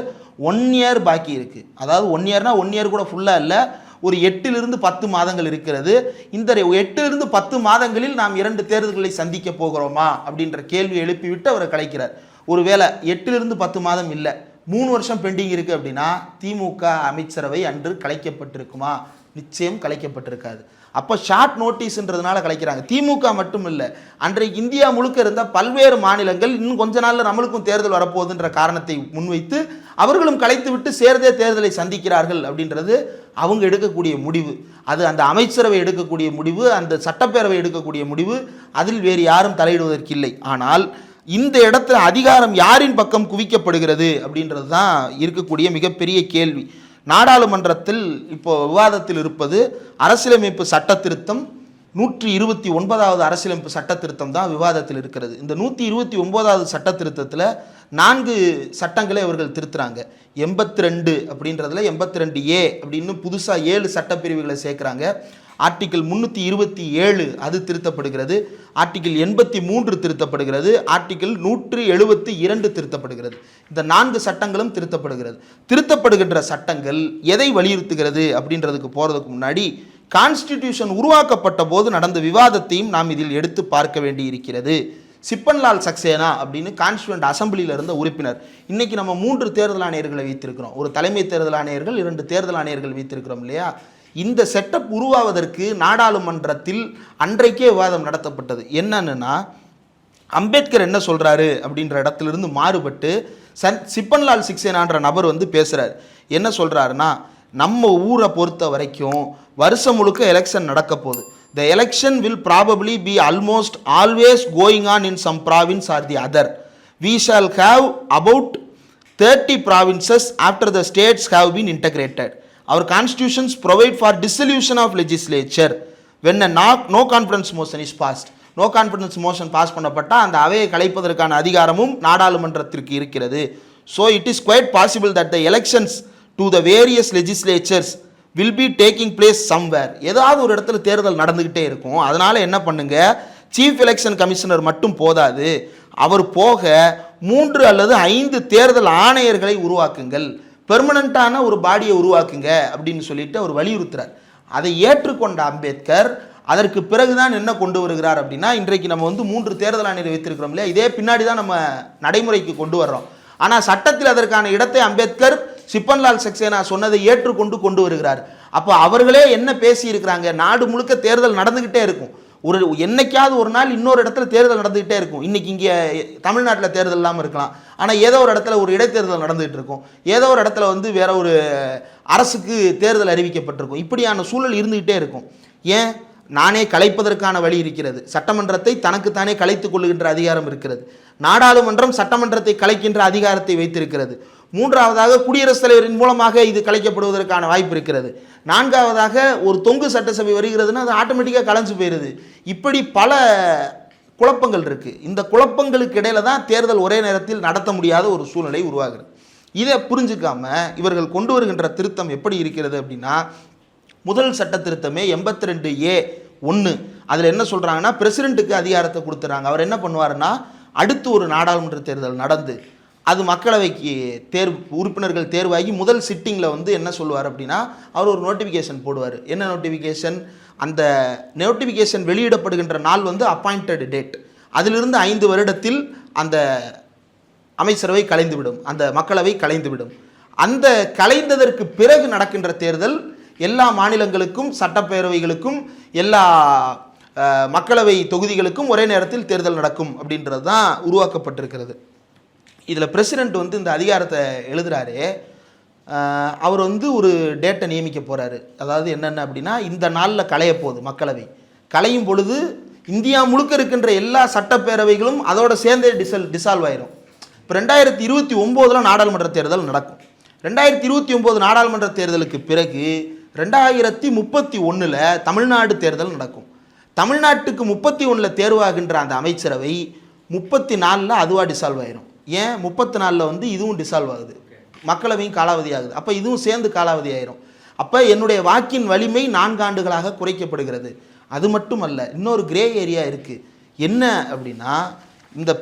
ஒன் இயர் பாக்கி இருக்குது அதாவது ஒன் இயர்னா ஒன் இயர் கூட ஃபுல்லாக இல்லை. ஒரு எட்டிலிருந்து பத்து மாதங்கள் இருக்கிறது. இந்த எட்டிலிருந்து பத்து மாதங்களில் நாம் இரண்டு தேர்தல்களை சந்திக்க போகிறோமா? அப்படின்ற கேள்வி எழுப்பிவிட்டு அவரை கலைக்கிறார். ஒருவேளை எட்டிலிருந்து பத்து மாதம் இல்லை. மூணு வருஷம் பெண்டிங் இருக்குது அப்படின்னா திமுக அமைச்சரவை அன்று கலைக்கப்பட்டிருக்குமா? நிச்சயம் கலைக்கப்பட்டிருக்காது. அப்போ ஷார்ட் நோட்டீஸ்ன்றதுனால கலைக்கிறாங்க. திமுக மட்டும் இல்லை அன்றைக்கு இந்தியா முழுக்க இருந்த பல்வேறு மாநிலங்கள் இன்னும் கொஞ்ச நாளில் நம்மளுக்கும் தேர்தல் வரப்போகுதுன்ற காரணத்தை முன்வைத்து அவர்களும் கலைத்து விட்டு சேர்ந்தே தேர்தலை சந்திக்கிறார்கள் அப்படின்றது அவங்க எடுக்கக்கூடிய முடிவு. அது அந்த அமைச்சரவை எடுக்கக்கூடிய முடிவு அந்த சட்டப்பேரவை எடுக்கக்கூடிய முடிவு அதில் வேறு யாரும் தலையிடுவதற்கில்லை. ஆனால் இந்த இடத்துல அதிகாரம் யாரின் பக்கம் குவிக்கப்படுகிறது அப்படின்றது தான் இருக்கக்கூடிய மிகப்பெரிய கேள்வி. நாடாளுமன்றத்தில் இப்போ விவாதத்தில் இருப்பது அரசியலமைப்பு சட்ட திருத்தம் நூற்றி இருபத்தி ஒன்பதாவது அரசியலமைப்பு சட்ட திருத்தம் தான் விவாதத்தில் இருக்கிறது. இந்த நூற்றி இருபத்தி ஒன்பதாவது சட்ட திருத்தத்தில் நான்கு சட்டங்களை அவர்கள் திருத்துறாங்க. எண்பத்தி ரெண்டு அப்படின்றதுல எண்பத்தி ரெண்டு ஏ அப்படின்னு புதுசாக ஏழு சட்டப்பிரிவுகளை சேர்க்குறாங்க. ஆர்டிக்கிள் முந்நூற்றி இருபத்தி ஏழு அது திருத்தப்படுகிறது. ஆர்டிக்கிள் எண்பத்தி மூன்று திருத்தப்படுகிறது. ஆர்டிக்கிள் நூற்று எழுபத்தி இரண்டு திருத்தப்படுகிறது. இந்த நான்கு சட்டங்களும் திருத்தப்படுகிறது. திருத்தப்படுகின்ற சட்டங்கள் எதை வலியுறுத்துகிறது அப்படின்றதுக்கு போகிறதுக்கு முன்னாடி கான்ஸ்டிடியூஷன் உருவாக்கப்பட்ட போது நடந்த விவாதத்தையும் நாம் இதில் எடுத்து பார்க்க வேண்டி இருக்கிறது சிப்பன்லால் சக்சேனா அப்படின்னு கான்ஸ்டுவன்ட் அசம்பிளியில் இருந்த உறுப்பினர். இன்றைக்கி நம்ம மூன்று தேர்தல் ஆணையர்களை வைத்திருக்கிறோம். ஒரு தலைமை தேர்தல் ஆணையர்கள் இரண்டு தேர்தல் ஆணையர்கள் வைத்திருக்கிறோம் இல்லையா? இந்த செட்டப் உருவாவதற்கு நாடாளுமன்றத்தில் அன்றைக்கே விவாதம் நடத்தப்பட்டது. என்னன்னா அம்பேத்கர் என்ன சொல்கிறாரு அப்படின்ற இடத்துலேருந்து மாறுபட்டு சன் சிப்பன்லால் சிக்சேனான்ற நபர் வந்து பேசுகிறார் என்ன சொல்கிறாருன்னா நம்ம ஊரை பொறுத்த வரைக்கும் வருஷம் முழுக்க எலெக்ஷன் நடக்க போகுது. The election will probably be almost always going on in some province or the other we shall have about thirty provinces after the states have been integrated our constitutions provide for dissolution of legislature when a no no confidence motion is passed no confidence motion pass பண்ணப்பட்டால் அந்த அவையை கலைப்பதற்கான அதிகாரமும் நாடாளுமன்றத்திற்கு இருக்கிறது. So it is quite possible that the elections to the various legislatures will be taking place somewhere ஏதாவது ஒரு இடத்துல தேர்தல் நடந்துக்கிட்டே இருக்கும். அதனால் என்ன பண்ணுங்க? சீஃப் எலெக்ஷன் கமிஷனர் மட்டும் போதாது. அவர் போக மூன்று அல்லது ஐந்து தேர்தல் ஆணையர்களை உருவாக்குங்கள். பெர்மனண்ட்டான ஒரு பாடியை உருவாக்குங்க அப்படின்னு சொல்லிட்டு அவர் வலியுறுத்துறார். அதை ஏற்றுக்கொண்ட அம்பேத்கர் அதற்கு பிறகுதான் என்ன கொண்டு வருகிறார் அப்படின்னா இன்றைக்கு நம்ம வந்து மூன்று தேர்தல் ஆணையர் வைத்திருக்கிறோம் இல்லையா? இதே பின்னாடி தான் நம்ம நடைமுறைக்கு கொண்டு வர்றோம். ஆனால் சட்டத்தில் அதற்கான இடத்தை அம்பேத்கர் சிப்பன்லால் சக்சேனா சொன்னதை ஏற்றுக்கொண்டு கொண்டு வருகிறார். அப்போ அவர்களே என்ன பேசியிருக்கிறாங்க? நாடு முழுக்க தேர்தல் நடந்துக்கிட்டே இருக்கும். ஒரு என்னைக்காவது ஒரு நாள் இன்னொரு இடத்துல தேர்தல் நடந்துகிட்டே இருக்கும். இன்னைக்கு இங்கே தமிழ்நாட்டில் தேர்தல் இல்லாமல் இருக்கலாம். ஆனால் ஏதோ ஒரு இடத்துல ஒரு இடைத்தேர்தல் நடந்துகிட்டு இருக்கும். ஏதோ ஒரு இடத்துல வந்து வேற ஒரு அரசுக்கு தேர்தல் அறிவிக்கப்பட்டிருக்கும். இப்படியான சூழல் இருந்துகிட்டே இருக்கும். ஏன்? நானே கலைப்பதற்கான வழி இருக்கிறது. சட்டமன்றத்தை தனக்குத்தானே கலைத்துக் கொள்ளுகின்ற அதிகாரம் இருக்கிறது. நாடாளுமன்றம் சட்டமன்றத்தை கலைக்கின்ற அதிகாரத்தை வைத்திருக்கிறது. மூன்றாவதாக குடியரசுத் தலைவரின் மூலமாக இது கலைக்கப்படுவதற்கான வாய்ப்பு இருக்கிறது. நான்காவதாக ஒரு தொங்கு சட்டசபை வருகிறதுன்னா அது ஆட்டோமேட்டிக்காக கலைஞ்சு போயிடுது இப்படி பல குழப்பங்கள் இருக்குது இந்த குழப்பங்களுக்கு இடையில தான் தேர்தல் ஒரே நேரத்தில் நடத்த முடியாத ஒரு சூழ்நிலை உருவாகிறது இதை புரிஞ்சுக்காம இவர்கள் கொண்டு வருகின்ற திருத்தம் எப்படி இருக்கிறது அப்படின்னா முதல் சட்ட திருத்தமே எண்பத்தி ரெண்டு ஏ ஒன்று அதில் என்ன சொல்கிறாங்கன்னா பிரசிடெண்ட்டுக்கு அதிகாரத்தை கொடுத்துறாங்க. அவர் என்ன பண்ணுவாருன்னா அடுத்து ஒரு நாடாளுமன்ற தேர்தல் நடந்து அது மக்களவைக்கு தேர்வு உறுப்பினர்கள் தேர்வாகி முதல் சிட்டிங்கில் வந்து என்ன சொல்லுவார் அப்படின்னா அவர் ஒரு நோட்டிஃபிகேஷன் போடுவார். என்ன நோட்டிஃபிகேஷன் அந்த நோட்டிஃபிகேஷன் வெளியிடப்படுகின்ற நாள் வந்து அப்பாயிண்டட் டேட் அதிலிருந்து ஐந்து வருடத்தில் அந்த அமைச்சரவை கலைந்துவிடும். அந்த மக்களவை கலைந்துவிடும். அந்த கலைந்ததற்கு பிறகு நடக்கின்ற தேர்தல் எல்லா மாநிலங்களுக்கும் சட்டப்பேரவைகளுக்கும் எல்லா மக்களவை தொகுதிகளுக்கும் ஒரே நேரத்தில் தேர்தல் நடக்கும் அப்படின்றது தான் உருவாக்கப்பட்டிருக்கிறது. இதில் பிரசிடெண்ட் வந்து இந்த அதிகாரத்தை எழுதுறாரு அவர் வந்து ஒரு டேட்டை நியமிக்க போகிறாரு அதாவது என்னென்ன அப்படின்னா இந்த நாளில் களைய போகுது மக்களவை. களையும் பொழுது இந்தியா முழுக்க இருக்கின்ற எல்லா சட்டப்பேரவைகளும் அதோட சேர்ந்தே டிசல் டிசால்வ் ஆயிரும். இப்போ ரெண்டாயிரத்தி இருபத்தி ஒம்போதில் நாடாளுமன்ற தேர்தல் நடக்கும். ரெண்டாயிரத்தி இருபத்தி ஒம்பது நாடாளுமன்ற தேர்தலுக்கு பிறகு ரெண்டாயிரத்தி முப்பத்தி ஒன்றில் தமிழ்நாடு தேர்தல் நடக்கும். தமிழ்நாட்டுக்கு முப்பத்தி ஒன்றில் தேர்வாகின்ற அந்த அமைச்சரவை முப்பத்தி நாலில் அதுவாக டிசால்வ் ஆயிரும். ஏன் முப்பத்தி நாலில் வந்து இதுவும் டிசால்வ் ஆகுது. மக்களவையும் காலாவதி ஆகுது. அப்போ இதுவும் சேர்ந்து காலாவதி ஆயிரும். அப்போ என்னுடைய வாக்கின் வலிமை நான்காண்டுகளாக குறைக்கப்படுகிறது. அது மட்டுமல்ல இன்னொரு கிரே ஏரியா இருக்குது என்ன அப்படின்னா இந்த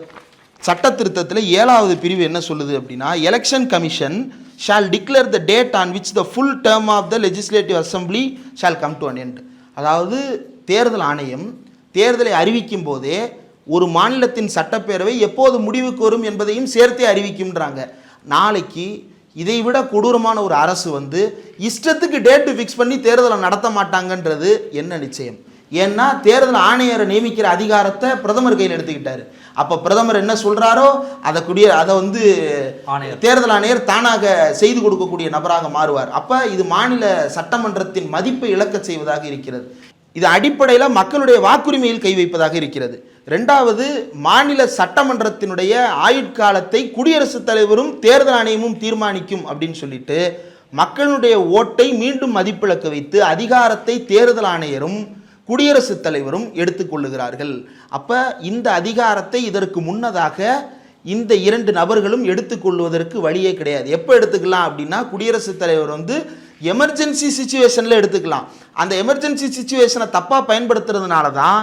சட்ட திருத்தத்தில் ஏழாவது பிரிவு என்ன சொல்லுது அப்படின்னா election commission shall declare the date on which the full term of the legislative assembly shall come to an end. அதாவது தேர்தல் ஆணையம் தேர்தலை அறிவிக்கும் போதே ஒரு மாநிலத்தின் சட்டப்பேரவை எப்போது முடிவுக்கு வரும் என்பதையும் சேர்த்தே அறிவிக்கும்ன்றாங்க. நாளைக்கு இதை விட கொடூரமான ஒரு அரசு வந்து இஷ்டத்துக்கு டேட்டு ஃபிக்ஸ் பண்ணி தேர்தலை நடத்த மாட்டாங்கன்றது என்ன நிச்சயம்? ஏன்னா தேர்தல் ஆணையரை நியமிக்கிற அதிகாரத்தை பிரதமர் கையில் எடுத்துக்கிட்டாரு. அப்போ பிரதமர் என்ன சொல்றாரோ அதை குடிய அதை வந்து. தேர்தல் ஆணையர் தானாக செய்து கொடுக்கக்கூடிய நபராக மாறுவார். அப்போ இது மாநில சட்டமன்றத்தின் மதிப்பை இழக்கச் செய்வதாக இருக்கிறது. இது அடிப்படையில் மக்களுடைய வாக்குரிமையில் கை வைப்பதாக இருக்கிறது. ரெண்டாவது மாநில சட்டமன்றத்தினுடைய ஆயுட்காலத்தை குடியரசுத் தலைவரும் தேர்தல் ஆணையமும் தீர்மானிக்கும் அப்படின்னு சொல்லிட்டு மக்களுடைய ஓட்டை மீண்டும் மதிப்பிழக்க வைத்து அதிகாரத்தை தேர்தல் ஆணையரும் குடியரசுத் தலைவரும் எடுத்துக்கொள்ளுகிறார்கள் அப்போ இந்த அதிகாரத்தை இதற்கு முன்னதாக இந்த இரண்டு நபர்களும் எடுத்துக்கொள்வதற்கு வழியே கிடையாது. எப்போ எடுத்துக்கலாம் அப்படின்னா குடியரசுத் தலைவர் வந்து எமர்ஜென்சி சுச்சுவேஷனில் எடுத்துக்கலாம். அந்த எமர்ஜென்சி சுச்சுவேஷனை தப்பாக பயன்படுத்துறதுனால தான்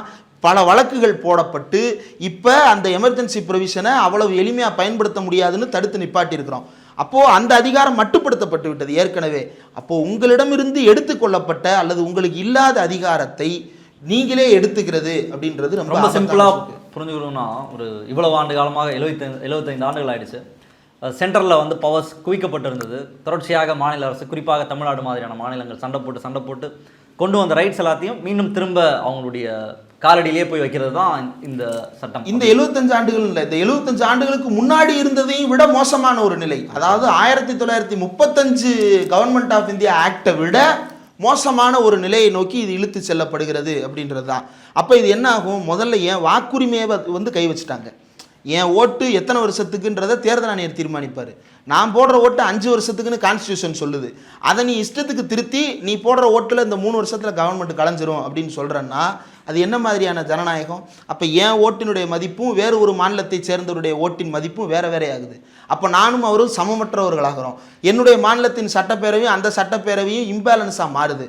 பல வழக்குகள் போடப்பட்டு இப்போ அந்த எமர்ஜென்சி ப்ரொவிஷனை அவ்வளவு எளிமையாக பயன்படுத்த முடியாதுன்னு தடுத்து நிப்பாட்டியிருக்கிறோம். அப்போது அந்த அதிகாரம் மட்டுப்படுத்தப்பட்டு விட்டது ஏற்கனவே. அப்போது உங்களிடமிருந்து எடுத்துக்கொள்ளப்பட்ட அல்லது உங்களுக்கு இல்லாத அதிகாரத்தை நீங்களே எடுத்துக்கிறது அப்படின்றது ரொம்ப சிம்பிளாக. புரிஞ்சுக்கணும்னா ஒரு இவ்வளவு ஆண்டு காலமாக எழுபத்தைந்து எழுபத்தைந்து ஆண்டுகள் ஆயிடுச்சு. சென்ட்ரலில் வந்து பவர்ஸ் குவிக்கப்பட்டிருந்தது. தொடர்ச்சியாக மாநில அரசு குறிப்பாக தமிழ்நாடு மாதிரியான மாநிலங்கள் சண்டை போட்டு சண்டை போட்டு கொண்டு வந்த ரைட்ஸ் எல்லாத்தையும் மீண்டும் திரும்ப அவங்களுடைய காலடியிலே போய் வைக்கிறது தான் இந்த சட்டம். இந்த 75 ஆண்டுகள் இல்லை இந்த 75 ஆண்டுகளுக்கு முன்னாடி இருந்ததையும் விட மோசமான ஒரு நிலை. அதாவது ஆயிரத்தி தொள்ளாயிரத்தி முப்பத்தஞ்சு கவர்மெண்ட் ஆஃப் இந்தியா ஆக்டை விட மோசமான ஒரு நிலையை நோக்கி இது இழுத்து செல்லப்படுகிறது அப்படின்றது தான். அப்போ இது என்ன ஆகும்? முதல்ல ஏன் வாக்குரிமையை வந்து கை வச்சுட்டாங்க. என் ஓட்டு எத்தனை வருஷத்துக்குன்றத தேர்தல் ஆணையர் தீர்மானிப்பார். நான் போடுற ஓட்டு அஞ்சு வருஷத்துக்குன்னு கான்ஸ்டியூஷன் சொல்லுது. அதை நீ இஷ்டத்துக்கு திருத்தி நீ போடுற ஓட்டில் இந்த மூணு வருஷத்தில் கவர்மெண்ட் கலைஞ்சிரும் அப்படின்னு சொல்கிறேன்னா அது என்ன மாதிரியான ஜனநாயகம்? அப்போ என் ஓட்டினுடைய மதிப்பும் வேறு ஒரு மாநிலத்தைச் சேர்ந்தவருடைய ஓட்டின் மதிப்பும் வேறு வேறே ஆகுது. அப்போ நானும் அவரும் சமமற்றவர்களாகிறோம். என்னுடைய மாநிலத்தின் சட்டப்பேரவையும் அந்த சட்டப்பேரவையும் இம்பேலன்ஸாக மாறுது.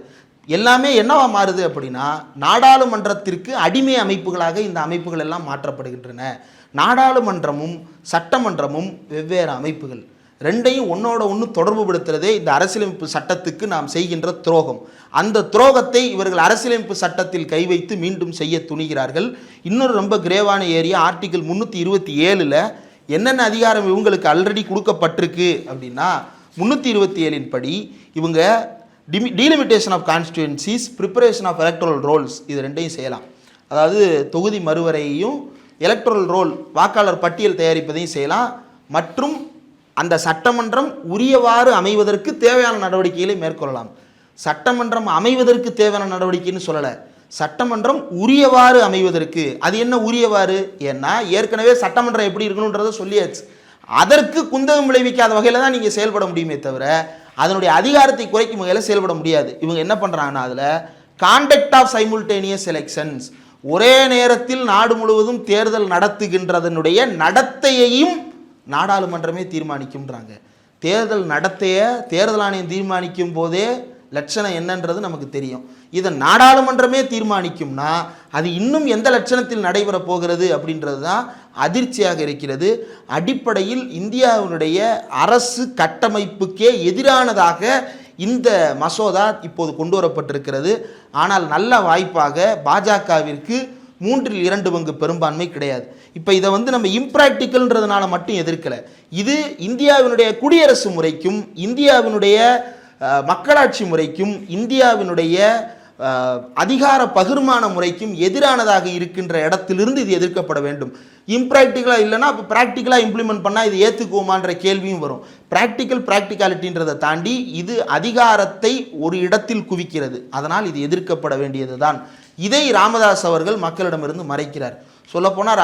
எல்லாமே என்னவா மாறுது அப்படின்னா நாடாளுமன்றத்திற்கு அடிமை அமைப்புகளாக இந்த அமைப்புகள் எல்லாம் மாற்றப்படுகின்றன. நாடாளுமன்றமும் சட்டமன்றமும் வெவ்வேறு அமைப்புகள். ரெண்டையும் ஒன்றோட ஒன்று தொடர்புபடுத்துறதே இந்த அரசியலமைப்பு சட்டத்துக்கு நாம் செய்கின்ற துரோகம். அந்த துரோகத்தை இவர்கள் அரசியலமைப்பு சட்டத்தில் கை வைத்து மீண்டும் செய்ய துணிகிறார்கள். இன்னொரு ரொம்ப கிரேவான ஏரியா ஆர்டிகிள் முந்நூற்றி இருபத்தி ஏழில் என்னென்ன அதிகாரம் இவங்களுக்கு ஆல்ரெடி கொடுக்கப்பட்டிருக்கு அப்படின்னா முந்நூற்றி இருபத்தி ஏழின் படி இவங்க டிமி delimitation of constituencies preparation of electoral rolls இது ரெண்டையும் செய்யலாம். அதாவது தொகுதி மறுவரையையும் எலக்ட்ரல் ரோல் வாக்காளர் பட்டியல் தயாரிப்பதையும் செய்யலாம். மற்றும் அந்த சட்டமன்றம் உரியவாறு அமைவதற்கு தேவையான நடவடிக்கைகளை மேற்கொள்ளலாம். சட்டமன்றம் அமைவதற்கு தேவையான நடவடிக்கைன்னு சொல்லலை. சட்டமன்றம் உரியவாறு அமைவதற்கு. அது என்ன உரியவாறு? ஏன்னா ஏற்கனவே சட்டமன்றம் எப்படி இருக்கணுன்றதை சொல்லியாச்சு. அதற்கு குந்தகம் விளைவிக்காத வகையில் தான் நீங்கள் செயல்பட முடியுமே தவிர அதனுடைய அதிகாரத்தை குறைக்கும் வகையில் செயல்பட முடியாது. இவங்க என்ன பண்ணுறாங்கன்னா அதில் கான்டெக்ட் ஆஃப் சைமுல்டேனியஸ் எலெக்ஷன்ஸ் ஒரே நேரத்தில் நாடு முழுவதும் தேர்தல் நடத்துகின்றதனுடைய நடத்தையையும் நாடாளுமன்றமே தீர்மானிக்கும்ன்றாங்க. தேர்தல் நடத்தைய தேர்தல் ஆணையம் தீர்மானிக்கும் போதே லட்சணம் என்னன்றது நமக்கு தெரியும். இதை நாடாளுமன்றமே தீர்மானிக்கும்னா அது இன்னும் எந்த லட்சணத்தில் நடைபெற போகிறது அப்படின்றது தான் அதிர்ச்சியாக இருக்கிறது. அடிப்படையில் இந்தியாவினுடைய அரசு கட்டமைப்புக்கே எதிரானதாக இந்த மசோதா இப்போது கொண்டு வரப்பட்டிருக்கிறது. ஆனால் நல்ல வாய்ப்பாக பாஜகவிற்கு மூன்றில் இரண்டு பங்கு பெரும்பான்மை கிடையாது. இப்போ இதை வந்து நம்ம இம்ப்ராக்டிக்கல்ன்றதுனால மட்டும் எதிர்க்கலை. இது இந்தியாவினுடைய குடியரசு முறைக்கும் இந்தியாவினுடைய மக்களாட்சி முறைக்கும் இந்தியாவினுடைய அதிகார பகிர்மான முறைக்கும் எதிரானதாக இருக்கின்ற இடத்திலிருந்து இது எதிர்க்கப்பட வேண்டும். இம்ப்ராக்டிக்கலாக இல்லைன்னா இப்போ ப்ராக்டிக்கலாக இம்ப்ளிமெண்ட் பண்ணால் இது ஏற்றுக்குவோமான்ற கேள்வியும் வரும். ப்ராக்டிக்கல் ப்ராக்டிகாலிட்டின்றதை தாண்டி இது அதிகாரத்தை ஒரு இடத்தில் குவிக்கிறது. அதனால் இது எதிர்க்கப்பட வேண்டியது தான் இதை ராமதாஸ் அவர்கள் மக்களிடமிருந்து மறைக்கிறார். சொல்லப்போனால்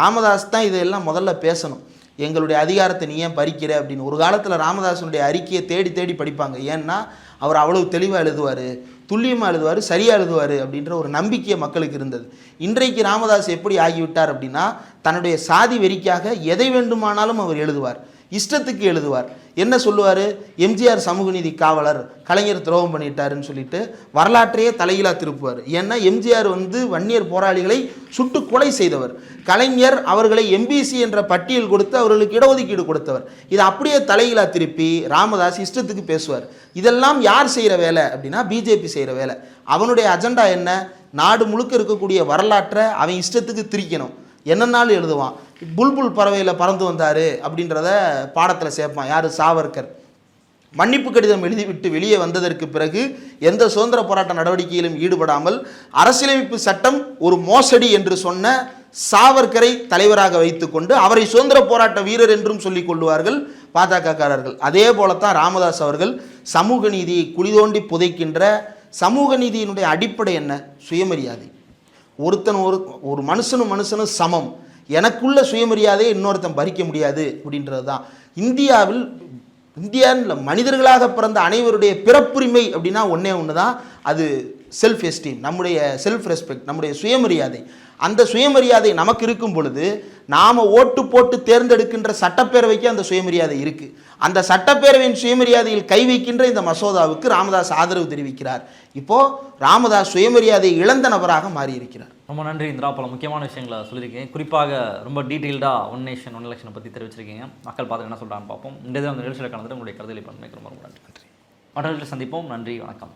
ராமதாஸ் தான் இதையெல்லாம் முதல்ல பேசணும். எங்களுடைய அதிகாரத்தை நீ ஏன் பறிக்கிற அப்படின்னு. ஒரு காலத்தில் ராமதாசனுடைய அறிக்கையை தேடி தேடி படிப்பாங்க. ஏன்னா அவர் அவ்வளவு தெளிவாக எழுதுவார் துல்லியமாக எழுதுவார் சரியாக எழுதுவார் அப்படின்ற ஒரு நம்பிக்கை மக்களுக்கு இருந்தது. இன்றைக்கு ராமதாஸ் எப்படி ஆகிவிட்டார் அப்படின்னா தன்னுடைய சாதி வெறிக்காக எதை வேண்டுமானாலும் அவர் எழுதுவார். இஷ்டத்துக்கு எழுதுவார். என்ன சொல்லுவார்? எம்ஜிஆர் சமூக நீதி காவலர் கலைஞர் துரோகம் பண்ணிட்டாருன்னு சொல்லிட்டு வரலாற்றையே தலையிலா திருப்புவார். ஏன்னா எம்ஜிஆர் வந்து வன்னியர் போராளிகளை சுட்டு கொலை செய்தவர். கலைஞர் அவர்களை எம்பிசி என்ற பட்டியல் கொடுத்து அவர்களுக்கு இடஒதுக்கீடு கொடுத்தவர். இதை அப்படியே தலையிலா திருப்பி ராமதாஸ் இஷ்டத்துக்கு பேசுவார். இதெல்லாம் யார் செய்கிற வேலை அப்படின்னா பிஜேபி செய்கிற வேலை. அவனுடைய அஜெண்டா என்ன? நாடு முழுக்க இருக்கக்கூடிய வரலாற்றை அவன் இஷ்டத்துக்கு திரிக்கணும். என்னென்னாலும் எழுதுவான். புல்புல் பறவையில் பறந்து வந்தார் அப்படின்றத பாடத்தில் சேர்ப்பான். யார்? சாவர்கர். மன்னிப்பு கடிதம் எழுதிவிட்டு வெளியே வந்ததற்கு பிறகு எந்த சுதந்திர போராட்ட நடவடிக்கையிலும் ஈடுபடாமல் அரசியலமைப்பு சட்டம் ஒரு மோசடி என்று சொன்ன சாவர்கரை தலைவராக வைத்துக்கொண்டு அவரை சுதந்திர போராட்ட வீரர் என்றும் சொல்லிக் கொள்வார்கள் பாஜகக்காரர்கள். அதே போலத்தான் ராமதாஸ் அவர்கள் சமூக நீதியை குளிதோண்டி புதைக்கின்ற சமூக நீதியினுடைய அடிப்படை என்ன? சுயமரியாதை. ஒருத்தன் ஒரு ஒரு மனுஷனும் மனுஷனும் சமம். எனக்குள்ள சுயமரியாதையை இன்னொருத்தன் பறிக்க முடியாது அப்படின்றது தான் இந்தியாவில் இந்தியாவில் மனிதர்களாக பிறந்த அனைவருடைய பிறப்புரிமை அப்படின்னா ஒன்றே ஒன்று தான் அது செல்ஃப் எஸ்டீம் நம்முடைய செல்ஃப் ரெஸ்பெக்ட் நம்முடைய சுயமரியாதை. அந்த சுயமரியாதை நமக்கு இருக்கும் பொழுது நாம் ஓட்டு போட்டு தேர்ந்தெடுக்கின்ற சட்டப்பேரவைக்கு அந்த சுயமரியாதை இருக்குது அந்த சட்டப்பேரவையின் சுயமரியாதையில் கை வைக்கின்ற இந்த மசோதாவுக்கு ராமதாஸ் ஆதரவு தெரிவிக்கிறார். இப்போ ராமதாஸ் சுயமரியாதை இழந்த நபராக மாறியிருக்கிறார். ரொம்ப நன்றி இந்திரா பல முக்கியமான விஷயங்களை சொல்லியிருக்கீங்க. குறிப்பாக ரொம்ப டீட்டெயில்டாக ஒன் நேஷன் ஒன் எலெக்ஷனை பற்றி தெரிவிச்சிருக்கீங்க. மக்கள் பார்த்து என்ன சொல்கிறான்னு பார்ப்போம். இந்த இதில் அந்த நிகழ்ச்சியில் கலந்துட்டு உங்களுடைய கருத்தில் பண்ணி ரொம்ப நன்றி. மற்ற சந்திப்போம். நன்றி வணக்கம்.